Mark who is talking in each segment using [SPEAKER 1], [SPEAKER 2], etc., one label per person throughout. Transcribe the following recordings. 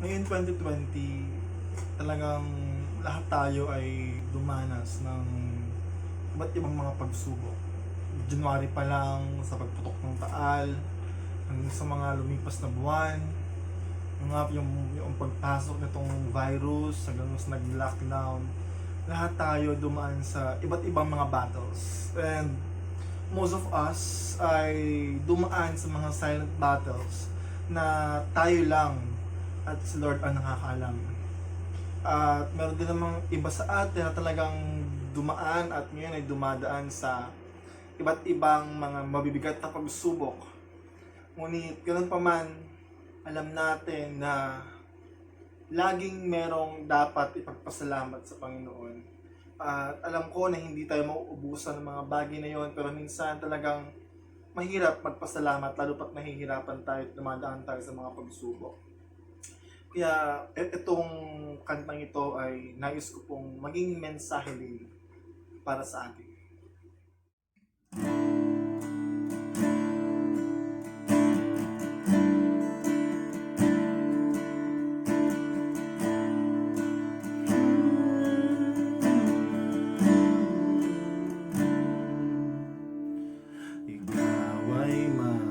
[SPEAKER 1] Ngayon 2020, talagang lahat tayo ay dumanas ng iba't ibang mga pagsubok. January pa lang sa pagputok ng taal, hanggang sa mga lumipas na buwan, yung, yung, yung pagpasok nitong virus, hanggang sa nag-lockdown, lahat tayo dumaan sa iba't ibang mga battles. And most of us ay dumaan sa mga silent battles na tayo lang at si Lord ang nakakaalam. At meron din namang iba sa atin na talagang dumaan at ngayon ay dumadaan sa iba't ibang mga mabibigat na pagsubok. Ngunit ganun pa man, alam natin na laging merong dapat ipagpasalamat sa Panginoon. At alam ko na hindi tayo mauubusan ng mga bagay na yon pero minsan talagang mahirap magpasalamat lalo pat nahihirapan tayo at dumadaan tayo sa mga pagsubok. Kaya itong kantang ito ay nais ko pong maging mensahe din para sa atin. Ikaw ay mabuti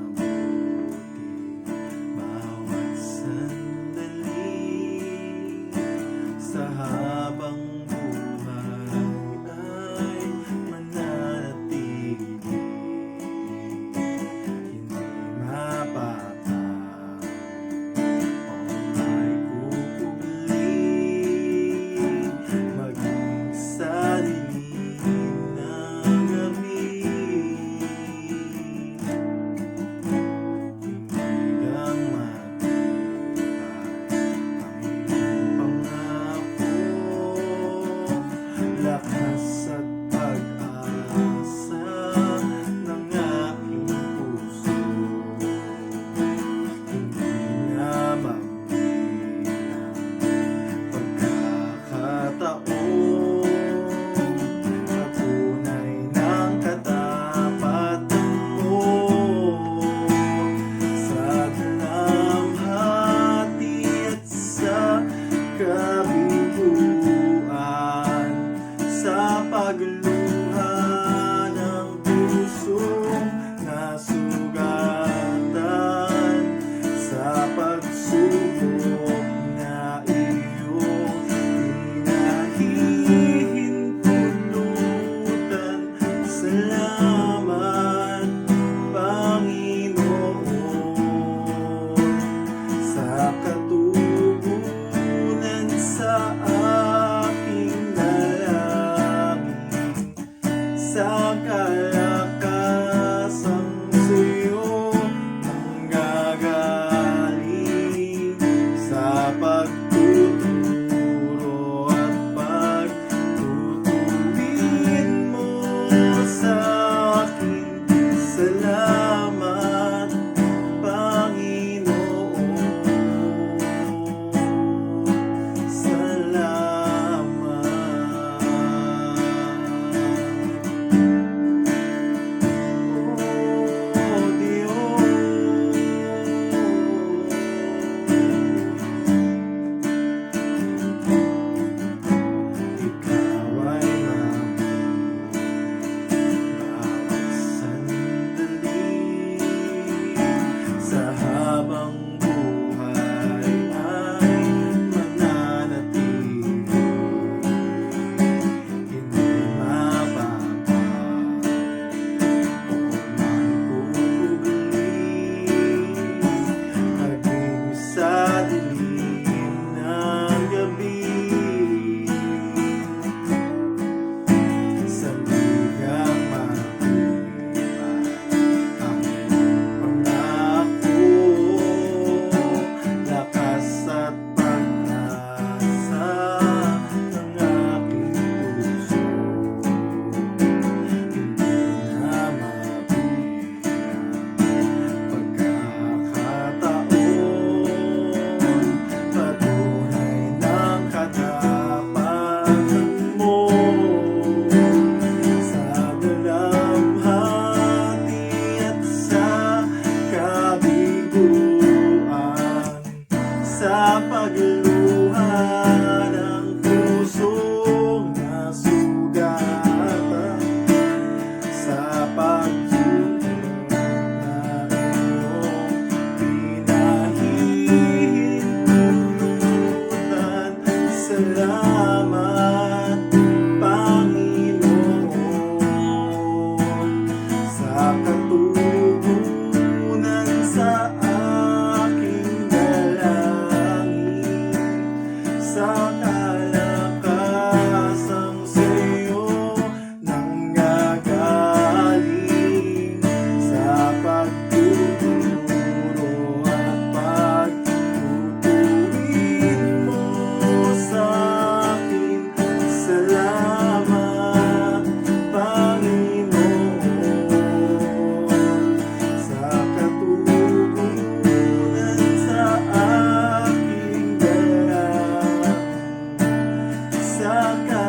[SPEAKER 1] sa sa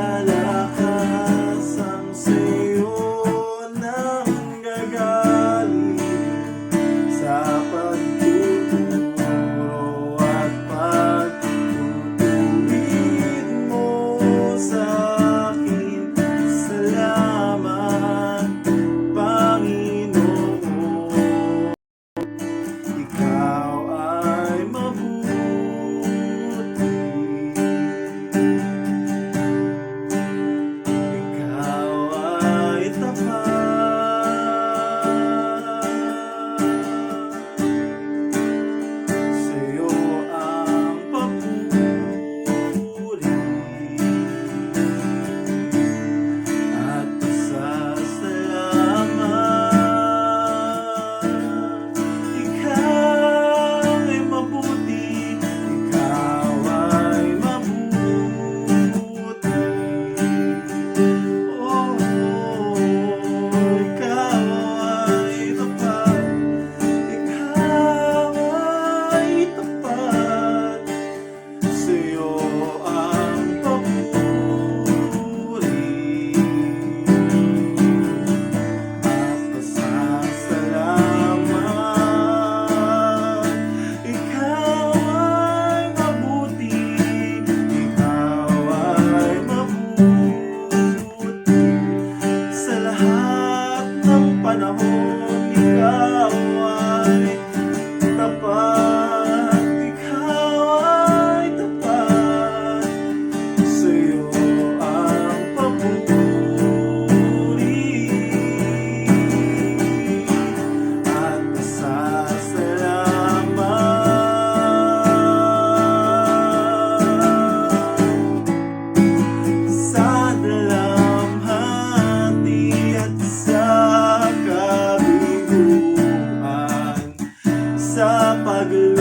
[SPEAKER 1] Sa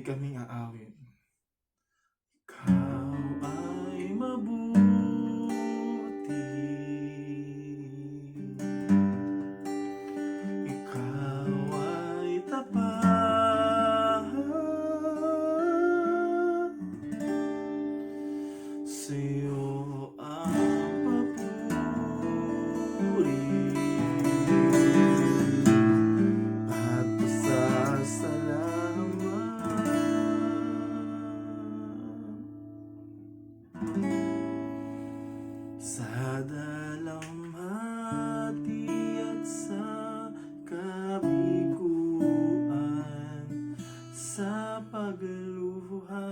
[SPEAKER 1] Patuloy kaming sa pagluha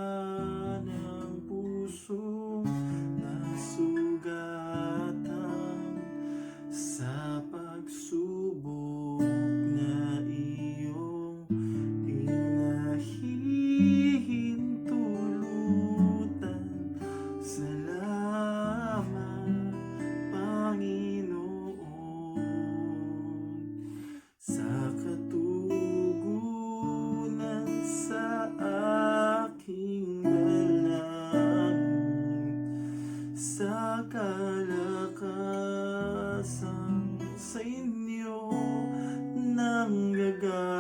[SPEAKER 1] good.